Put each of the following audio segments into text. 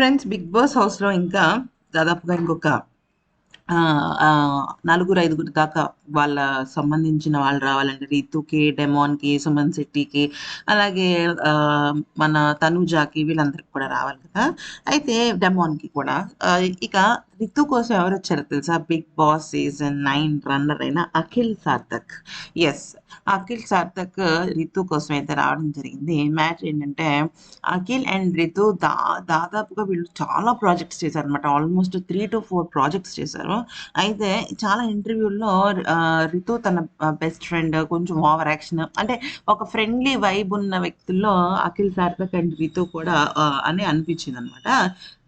Friends big boss హౌస్లో ఇంకా దాదాపుగా ఇంకొక ఆ, ఆ, నలుగురు ఐదుగురు దాకా వాళ్ళ సంబంధించిన వాళ్ళు రావాలంటే రీతుకి డెమోన్కి సుమన్ శెట్టికి అలాగే ఆ, మన తనుజాకి వీళ్ళందరికి కూడా రావాలి కదా. అయితే డెమోన్కి కూడా. ఇక రితు కోసం ఎవరు వచ్చారో తెలుసా? Bigg Boss season nine runner అయిన అఖిల్ సార్థక్. ఎస్ అఖిల్ సార్థక్ రితు కోసం అయితే రావడం జరిగింది. మ్యాచ్ ఏంటంటే అఖిల్ అండ్ రితు దా దాదాపుగా వీళ్ళు చాలా ప్రాజెక్ట్స్ చేశారు అనమాట almost three to four projects చేశారు. అయితే చాలా ఇంటర్వ్యూల్లో రితు తన బెస్ట్ ఫ్రెండ్ కొంచెం ఓవర్ యాక్షన్ అంటే ఒక ఫ్రెండ్లీ వైబ్ ఉన్న వ్యక్తుల్లో అఖిల్ సార్థక్ అండ్ రితు కూడా అని అనిపించింది అనమాట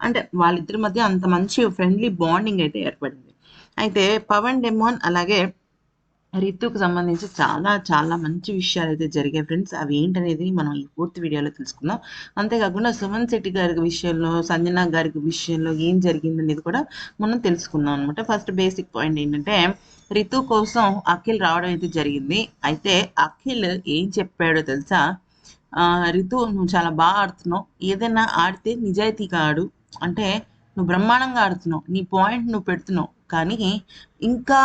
అంటే వాళ్ళిద్దరి మధ్య అంత మంచి ఫ్రెండ్లీ బాండింగ్ అయితే ఏర్పడింది. అయితే పవన్ డెమోన్ అలాగే రితుకు సంబంధించి చాలా చాలా మంచి విషయాలు అయితే జరిగాయి ఫ్రెండ్స్. అవి ఏంటనేది మనం ఈ పూర్తి వీడియోలో తెలుసుకుందాం. అంతేకాకుండా సుమన్ శెట్టి గారి విషయంలో సంజన గారి విషయంలో ఏం జరిగింది అనేది కూడా మనం తెలుసుకుందాం అనమాట ఫస్ట్ బేసిక్ పాయింట్ ఏంటంటే రితు కోసం అఖిల్ రావడం అయితే జరిగింది. అయితే అఖిల్ ఏం చెప్పాడో తెలుసా? రితు నువ్వు చాలా బాగా ఆడుతున్నావు. ఏదైనా ఆడితే నిజాయితీగా ఆడు. అంటే నువ్వు బ్రహ్మాండంగా ఆడుతున్నావు. నీ పాయింట్ నువ్వు పెడుతున్నావు. కానీ ఇంకా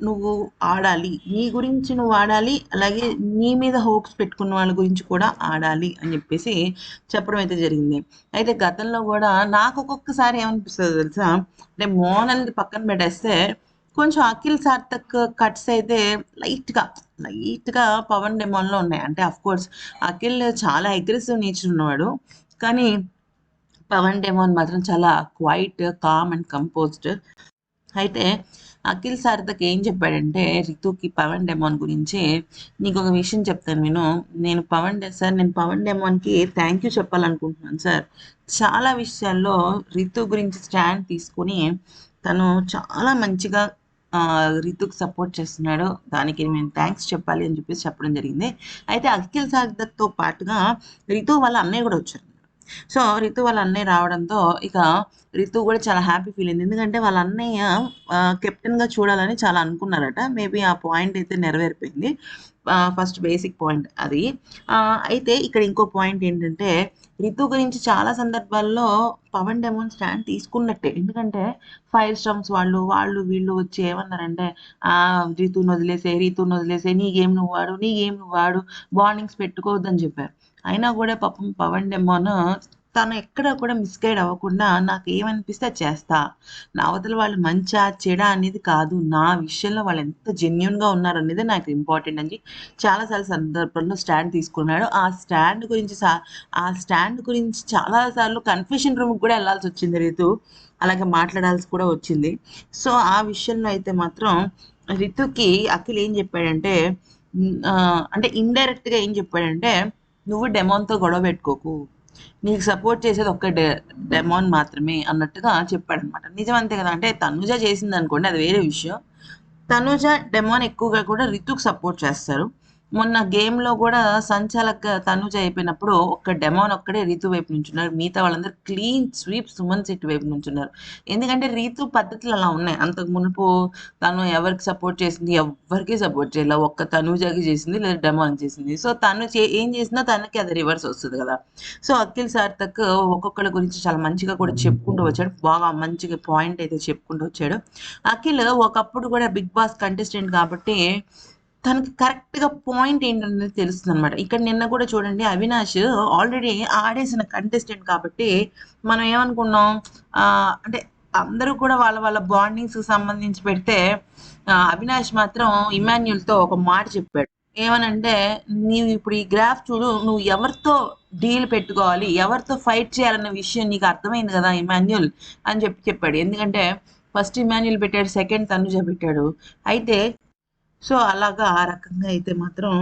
నువ్వు ఆడాలి. నీ గురించి నువ్వు ఆడాలి. అలాగే నీ మీద హోప్స్ పెట్టుకున్న వాళ్ళ గురించి కూడా ఆడాలి అని చెప్పేసి చెప్పడం అయితే జరిగింది. అయితే గతంలో కూడా నాకు ఒక్కొక్కసారి ఏమనిపిస్తుంది తెలుసా? అంటే మోనల్ని పక్కన పెట్టేస్తే కొంచెం అఖిల్ సార్థక్ కట్స్ అయితే లైట్గా లైట్గా పవన్ డెమోన్లో ఉన్నాయి. అంటే అఫ్ కోర్స్ అఖిల్ చాలా అగ్రెసివ్ నేచర్ ఉన్నవాడు. కానీ పవన్ డెమోన్ మాత్రం చాలా క్వైట్ కామ్ అండ్ కంపోజ్డ్ అయితే అఖిల్ సార్థక్ ఏం చెప్పాడంటే రితుకి పవన్ డెమోన్ గురించి నీకు ఒక విషయం చెప్తాను నేను నేను పవన్ డే సార్ నేను పవన్ డెమోన్కి థ్యాంక్ యూ చెప్పాలనుకుంటున్నాను సార్. చాలా విషయాల్లో రితు గురించి స్టాండ్ తీసుకుని తను చాలా మంచిగా రితుకు సపోర్ట్ చేస్తున్నాడు. దానికి నేను థ్యాంక్స్ చెప్పాలి అని చెప్పేసి చెప్పడం జరిగింది. అయితే అఖిల్ సార్థక్తో పాటుగా రితు వాళ్ళ అన్నయ్య కూడా వచ్చారు. సో రితు వాళ్ళ అన్నయ్య రావడంతో ఇక రితు కూడా చాలా హ్యాపీ ఫీల్ అయింది. ఎందుకంటే వాళ్ళ అన్నయ్య కెప్టెన్గా కెప్టెన్గా చూడాలని చాలా అనుకున్నారట. మేబీ ఆ పాయింట్ అయితే నెరవేరిపోయింది. ఫస్ట్ బేసిక్ పాయింట్ అది. అయితే ఇక్కడ ఇంకో పాయింట్ ఏంటంటే రితు గురించి చాలా సందర్భాల్లో పవన్ డెమోన్ స్టాండ్ తీసుకున్నట్టే. ఎందుకంటే ఫైర్ స్టమ్స్ వాళ్ళు వాళ్ళు వీళ్ళు వచ్చి ఏమన్నారంటే ఆ వదిలేసే రితుని వదిలేసే నీ గేమ్ నువ్వు వాడు నీ గేమ్ నువ్వు వాడు బాండింగ్స్ పెట్టుకోవద్దని చెప్పారు. అయినా కూడా పాపం పవన్ డెమోన్ తను ఎక్కడ కూడా మిస్గైడ్ అవ్వకుండా నాకు ఏమనిపిస్తే చేస్తా. నా అవతల వాళ్ళు మంచా చెడ అనేది కాదు. నా విషయంలో వాళ్ళు ఎంత జెన్యున్గా ఉన్నారు అనేది నాకు ఇంపార్టెంట్ అని చాలాసార్లు సందర్భంలో స్టాండ్ తీసుకున్నాడు. ఆ స్టాండ్ గురించి సా- ఆ స్టాండ్ గురించి చాలాసార్లు కన్ఫెషన్ రూమ్కి కూడా వెళ్ళాల్సి వచ్చింది రితు. అలాగే మాట్లాడాల్సి కూడా వచ్చింది. సో ఆ విషయంలో అయితే మాత్రం రితుకి అఖిల్ ఏం చెప్పాడంటే అంటే ఇండైరెక్ట్గా ఏం చెప్పాడంటే నువ్వు డెమోన్తో గొడవ పెట్టుకోకు. నీకు సపోర్ట్ చేసేది ఒక్క డె డెమోన్ మాత్రమే అన్నట్టుగా చెప్పాడు అనమాట నిజం అంతే కదా అంటే తనుజ చేసింది అనుకోండి అది వేరే విషయం. తనుజ డెమోన్ ఎక్కువగా కూడా రితుకు సపోర్ట్ చేస్తారు. మొన్న గేమ్లో లో కూడా సంచాలక తనుజ అయిపోయినప్పుడు ఒక్క డెమోన్ ఒక్కడే రీతు వైపు నుంచున్నారు. మిగతా వాళ్ళందరూ క్లీన్ స్వీప్ సుమన్ సిట్ వైపు నుంచున్నారు. ఎందుకంటే రీతు పద్ధతులు అలా ఉన్నాయి. అంతకు మునుపు తను ఎవరికి సపోర్ట్ చేసింది? ఎవరికి సపోర్ట్ చేయలే. ఒక్క తనుజకి చేసింది లేదా డెమోన్ చేసింది. సో తను చే- ఏం చేసినా తనకి అది రివర్స్ వస్తుంది కదా. సో అఖిల్ సార్ తక్ ఒక్కొక్కళ్ళ గురించి చాలా మంచిగా కూడా చెప్పుకుంటూ వచ్చాడు. బాగా మంచిగా పాయింట్ అయితే చెప్పుకుంటూ వచ్చాడు. అఖిల్ ఒకప్పుడు కూడా బిగ్ బాస్ కంటెస్టెంట్ కాబట్టి తనకి కరెక్ట్గా పాయింట్ ఏంటనేది తెలుస్తుంది అనమాట ఇక్కడ నిన్న కూడా చూడండి అవినాష్ ఆల్రెడీ ఆడేసిన కంటెస్టెంట్ కాబట్టి మనం ఏమనుకున్నాం? అంటే అందరూ కూడా వాళ్ళ వాళ్ళ బాండింగ్స్ సంబంధించి పెడితే అవినాష్ మాత్రం ఇమాన్యుల్తో ఒక మాట చెప్పాడు. ఏమనంటే నీవు ఇప్పుడు ఈ గ్రాఫ్ చూడు నువ్వు ఎవరితో డీల్ పెట్టుకోవాలి ఎవరితో ఫైట్ చేయాలన్న విషయం నీకు అర్థమైంది కదా ఇమాన్యుల్ అని చెప్పి చెప్పాడు. ఎందుకంటే ఫస్ట్ ఇమాన్యుల్ పెట్టాడు సెకండ్ తనుజ పెట్టాడు. అయితే సో అలాగా ఆ రకంగా అయితే మాత్రం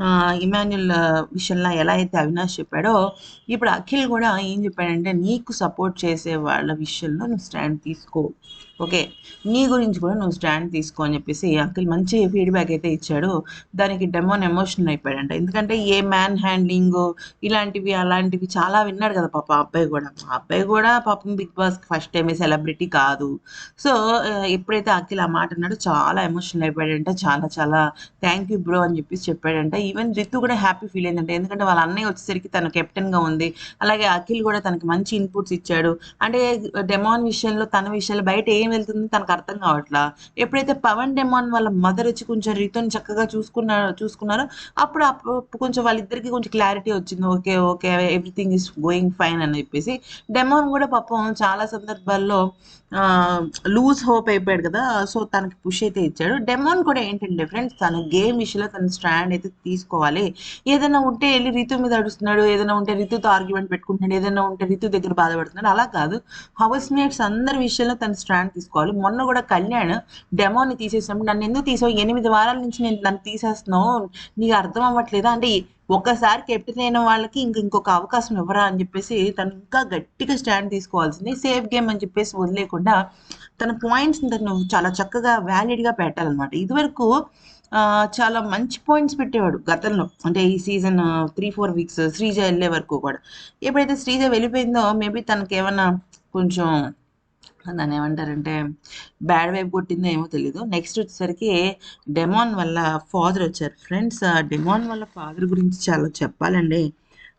ఆ, ఇమాన్యుల్ విషయంలో ఎలా అయితే అవినాష్ చెప్పాడో ఇప్పుడు అఖిల్ కూడా ఏం చెప్పాడంటే నీకు సపోర్ట్ చేసే వాళ్ళ విషయంలో నువ్వు స్టాండ్ తీసుకో. ఓకే. నీ గురించి కూడా నువ్వు స్టాండ్ తీసుకో అని చెప్పేసి అంకిల్ మంచి ఫీడ్బ్యాక్ అయితే ఇచ్చాడు. దానికి డెమోన్ ఎమోషనల్ అయిపోయాడంట. ఎందుకంటే ఏ మ్యాన్ హ్యాండ్లింగ్ ఇలాంటివి అలాంటివి చాలా విన్నాడు కదా పాప అబ్బాయి కూడా. మా అబ్బాయి కూడా పాపం బిగ్ బాస్ ఫస్ట్ టైమే సెలబ్రిటీ కాదు. సో ఎప్పుడైతే అఖిల్ ఆ మాట అన్నాడో చాలా ఎమోషనల్ అయిపోయాడంట. చాలా చాలా థ్యాంక్ యూ బ్రో అని చెప్పేసి చెప్పాడంట. ఈవెన్ రితు కూడా హ్యాపీ ఫీల్ అయిందంట. ఎందుకంటే వాళ్ళ అన్నయ్య వచ్చేసరికి తను కెప్టెన్గా ఉంది. అలాగే అఖిల్ కూడా తనకి మంచి ఇన్పుట్స్ ఇచ్చాడు. అంటే డెమోన్ విషయంలో తన విషయంలో బయట ఏం వెళ్తుంది తనకు అర్థం కావట్లా. ఎప్పుడైతే పవన్ డెమాన్ వాళ్ళ మదర్ వచ్చి కొంచెం రీతోని చక్కగా చూసుకున్నా చూసుకున్నారో అప్పుడు అప్పుడు కొంచెం వాళ్ళిద్దరికి కొంచెం క్లారిటీ వచ్చింది. Okay okay everything is going fine అని చెప్పేసి. డెమాన్ కూడా పాపం చాలా సందర్భాల్లో లూజ్ హోప్ అయిపోయాడు కదా. సో తనకి పుష్ అయితే ఇచ్చాడు. డెమాన్ కూడా ఏంటంటే ఫ్రెండ్స్ తను గేమ్ విషయంలో తన స్టాండ్ అయితే తీసుకోవాలి. ఏదైనా ఉంటే వెళ్ళి రితు మీద అడుస్తున్నాడు. ఏదైనా ఉంటే రితుతో ఆర్గ్యుమెంట్ పెట్టుకుంటున్నాడు. ఏదైనా ఉంటే రితు దగ్గర బాధపడుతున్నాడు. అలా కాదు. హౌస్ మేట్స్ అందరి విషయంలో తన స్టాండ్ తీసుకోవాలి. మొన్న కూడా కళ్యాణ్ డెమోని తీసేసినప్పుడు నన్ను ఎందుకు తీసావు? ఎనిమిది వారాల నుంచి నేను నన్ను తీసేస్తున్నావు. నీకు అర్థం అవ్వట్లేదా? అంటే ఒక్కసారి కెప్టెన్ అయిన వాళ్ళకి ఇంక ఇంకొక అవకాశం ఇవ్వరా అని చెప్పేసి తను ఇంకా గట్టిగా స్టాండ్ తీసుకోవాల్సింది. సేఫ్ గేమ్ అని చెప్పేసి వదిలేకుండా తన పాయింట్స్ తను చాలా చక్కగా వ్యాలిడ్గా పెట్టాలన్నమాట. ఇదివరకు చాలా మంచి పాయింట్స్ పెట్టేవాడు గతంలో. అంటే ఈ season three four weeks Sreeja వెళ్ళే వరకు కూడా. ఎప్పుడైతే శ్రీజ వెళ్ళిపోయిందో మేబీ తనకేమన్నా కొంచెం దాన్ని ఏమంటారంటే బ్యాడ్ వైపు కొట్టిందో ఏమో తెలీదు. నెక్స్ట్ వచ్చేసరికి డెమాన్ వల్ల ఫాదర్ వచ్చారు. ఫ్రెండ్స్ డెమాన్ వల్ల ఫాదర్ గురించి చాలా చెప్పాలండి.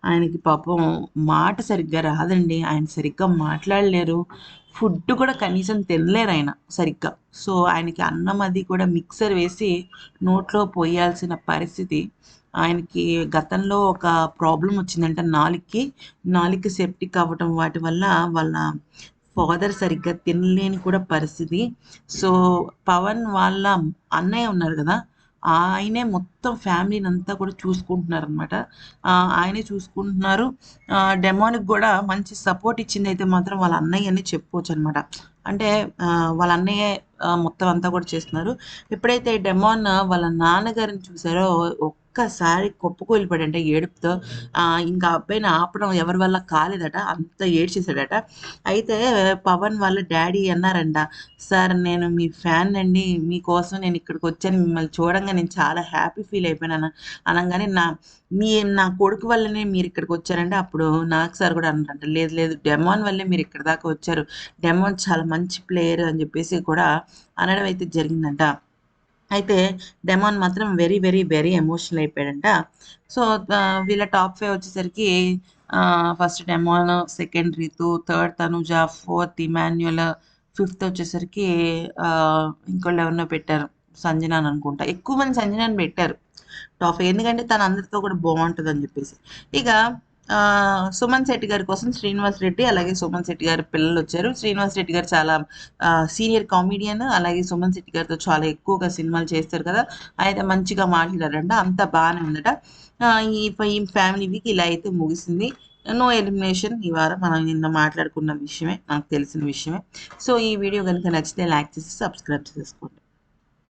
ఆయనకి పాపం మాట సరిగ్గా రాదండి. ఆయన సరిగ్గా మాట్లాడలేరు. ఫుడ్ కూడా కనీసం తినలేరు ఆయన సరిగ్గా. సో ఆయనకి అన్నం అది కూడా మిక్సర్ వేసి నోట్లో పోయాల్సిన పరిస్థితి. ఆయనకి గతంలో ఒక ప్రాబ్లం వచ్చిందంట నాలుగుకి. నాలుగు సెప్టిక్ అవ్వటం వాటి వల్ల వాళ్ళ ఫాదర్ సరిగ్గా తినలేని కూడా పరిస్థితి. సో పవన్ వాళ్ళ అన్నయ్య ఉన్నారు కదా ఆయనే మొత్తం ఫ్యామిలీని అంతా కూడా చూసుకుంటున్నారు అనమాట ఆయనే చూసుకుంటున్నారు. డెమోనికి కూడా మంచి సపోర్ట్ ఇచ్చింది అయితే మాత్రం వాళ్ళ అన్నయ్య అని చెప్పుకోవచ్చు అనమాట అంటే వాళ్ళ అన్నయ్య మొత్తం అంతా కూడా చేస్తున్నారు. ఎప్పుడైతే డెమోన్ వాళ్ళ నాన్నగారిని చూసారో ఒక్కసారి కొప్పుకొలిపాడంటే ఏడుపుతో. ఇంకా అబ్బాయిని ఆపడం ఎవరి వల్ల కాలేదట అంత ఏడ్చేసాడట అయితే పవన్ వాళ్ళ డాడీ అన్నారంట సార్ నేను మీ ఫ్యాన్ అండి మీకోసం నేను ఇక్కడికి వచ్చాను మిమ్మల్ని చూడంగా నేను చాలా హ్యాపీ ఫీల్ అయిపోయాను అనగానే నా మీ నా కొడుకు వల్లనే మీరు ఇక్కడికి వచ్చారంటే అప్పుడు నాకు సార్ కూడా అన్నారంట లేదు లేదు డెమోన్ వల్లే మీరు ఇక్కడ దాకా వచ్చారు. డెమోన్ చాలా మంచి ప్లేయర్ అని చెప్పేసి కూడా అనడం అయితే జరిగిందంట. అయితే డెమాన్ మాత్రం వెరీ వెరీ వెరీ ఎమోషనల్ అయిపోయాడంట. సో వీళ్ళ టాప్ ఫైవ్ వచ్చేసరికి first Demon second Ritu third Tanuja fourth Emmanuel fifth వచ్చేసరికి ఇంకోళ్ళు ఎవరినో పెట్టారు. సంజనాన్ అనుకుంటా. ఎక్కువ మంది సంజనాన్ని పెట్టారు. టాప్ ఎందుకంటే తను అందరితో కూడా బాగుంటుంది అని చెప్పేసి. ఇక సుమన్ శెట్టి గారి కోసం శ్రీనివాస్ రెడ్డి అలాగే సుమన్ శెట్టి గారి పిల్లలు వచ్చారు. శ్రీనివాస్ రెడ్డి గారు చాలా సీనియర్ కామెడియన్ అలాగే సుమన్ శెట్టి గారితో చాలా ఎక్కువగా సినిమాలు చేస్తారు కదా. అయితే మంచిగా మాట్లాడారంట అంత బాగానే ఉందట. ఈ ఫ్యామిలీ వీక్ ఇలా అయితే ముగిసింది. నో ఎలిమినేషన్ ఈ వారం మనం నిన్న మాట్లాడుకున్న విషయమే నాకు తెలిసిన విషయమే. సో ఈ వీడియో కనుక నచ్చితే లైక్ చేసి సబ్స్క్రైబ్ చేసుకోండి.